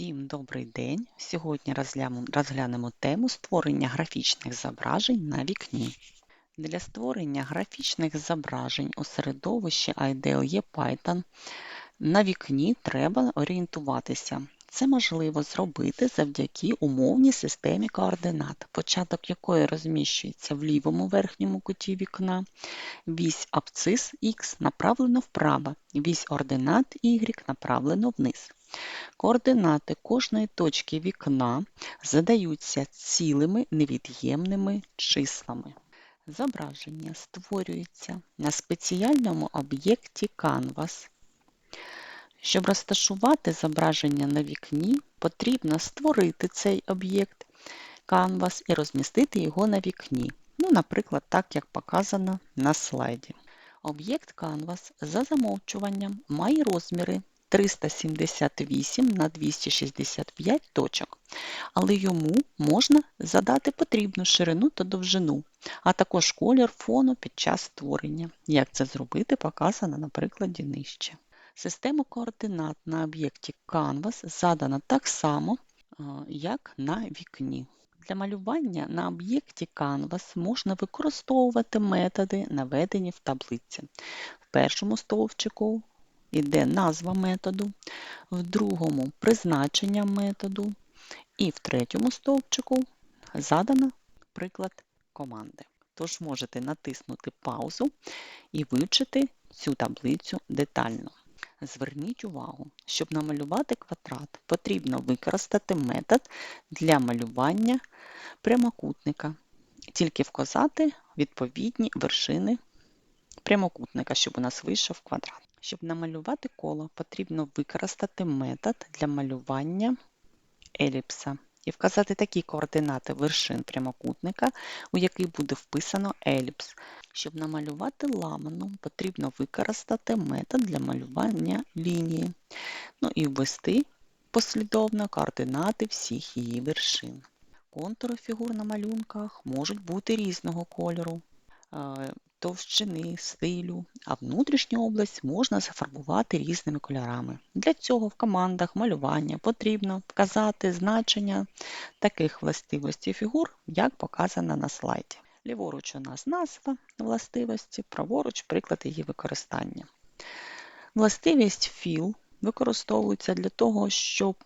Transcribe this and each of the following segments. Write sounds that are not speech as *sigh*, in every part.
Всім добрий день! Сьогодні розглянемо, тему створення графічних зображень на вікні. Для створення графічних зображень у середовищі IDLE Python на вікні треба орієнтуватися. Це можливо зробити завдяки умовній системі координат, початок якої розміщується в лівому верхньому куті вікна, вісь абцис Х направлено вправо, вісь ординат Y направлено вниз. Координати кожної точки вікна задаються цілими невід'ємними числами. Зображення створюється на спеціальному об'єкті Canvas. Щоб розташувати зображення на вікні, потрібно створити цей об'єкт Canvas і розмістити його на вікні. Ну, Наприклад, так, як показано на слайді. Об'єкт Canvas за замовчуванням має розміри 378 на 265 точок, але йому можна задати потрібну ширину та довжину, а також колір фону під час створення. Як це зробити, показано на прикладі нижче. Система координат на об'єкті Canvas задана так само, як на вікні. Для малювання на об'єкті Canvas можна використовувати методи, наведені в таблиці. В першому стовпчику йде назва методу, в другому призначення методу, і в третьому стовпчику задано приклад команди. Тож можете натиснути паузу і вивчити цю таблицю детально. Зверніть увагу, щоб намалювати квадрат, потрібно використати метод для малювання прямокутника, тільки вказати відповідні вершини прямокутника, щоб у нас вийшов квадрат. Щоб намалювати коло, потрібно використати метод для малювання еліпса і вказати такі координати вершин прямокутника, у який буде вписано еліпс. Щоб намалювати ламану, потрібно використати метод для малювання лінії, ну і ввести послідовно координати всіх її вершин. Контури фігур на малюнках можуть бути різного кольору товщини, стилю, а внутрішню область можна зафарбувати різними кольорами. Для цього в командах малювання потрібно вказати значення таких властивостей фігур, як показано на слайді. Ліворуч у нас назва властивості, праворуч приклад її використання. Властивість Fill використовується для того, щоб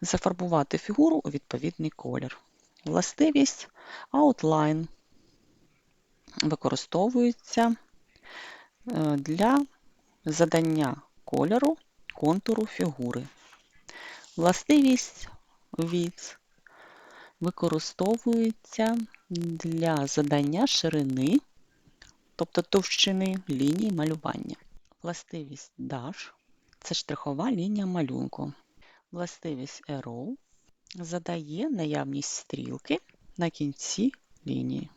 зафарбувати фігуру у відповідний колір. Властивість Outline використовується е, для задання кольору контуру фігури. Властивість від використовується для задання ширини, тобто товщини лінії малювання. Властивість Dash це штрихова лінія малюнку. Властивість Arrow задає наявність стрілки на кінці лінії.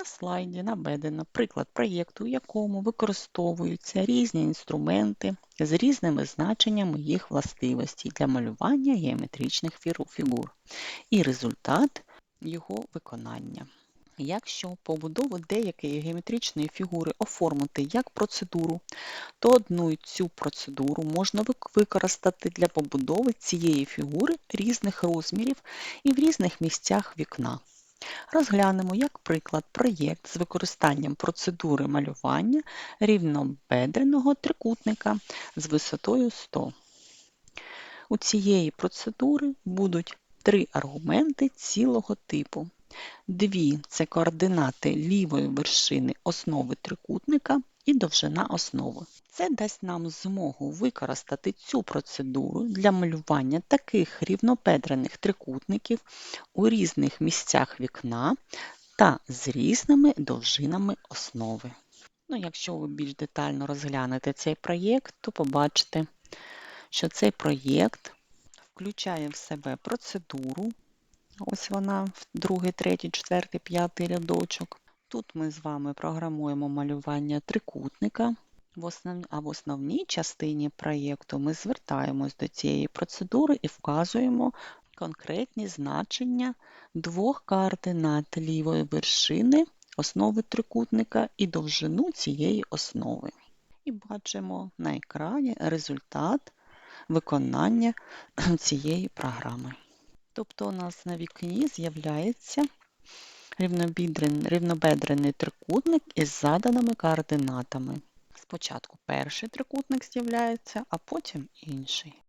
На слайді наведено приклад проєкту, у якому використовуються різні інструменти з різними значеннями їх властивостей для малювання геометричних фігур і результат його виконання. Якщо побудову деякої геометричної фігури оформити як процедуру, то одну цю процедуру можна використати для побудови цієї фігури різних розмірів і в різних місцях вікна. Розглянемо, як приклад, проєкт з використанням процедури малювання рівнобедреного трикутника з висотою 100. У цієї процедури будуть три аргументи цілого типу. Дві це координати лівої вершини основи трикутника і довжина основи. Це дасть нам змогу використати цю процедуру для малювання таких рівнопедрених трикутників у різних місцях вікна та з різними довжинами основи. Ну, Якщо ви більш детально розглянете цей проєкт, то побачите, що цей проєкт включає в себе процедуру. Ось вона, другий, третій, четвертий, п'ятий рядочок. Тут ми з вами програмуємо малювання трикутника. В основ... А в основній частині проєкту ми звертаємось до цієї процедури і вказуємо конкретні значення двох координат лівої вершини основи трикутника і довжину цієї основи. І бачимо на екрані результат виконання *clears throat* цієї програми. Тобто у нас на вікні з'являється рівнобедрений трикутник із заданими координатами. Спочатку перший трикутник з'являється, а потім інший.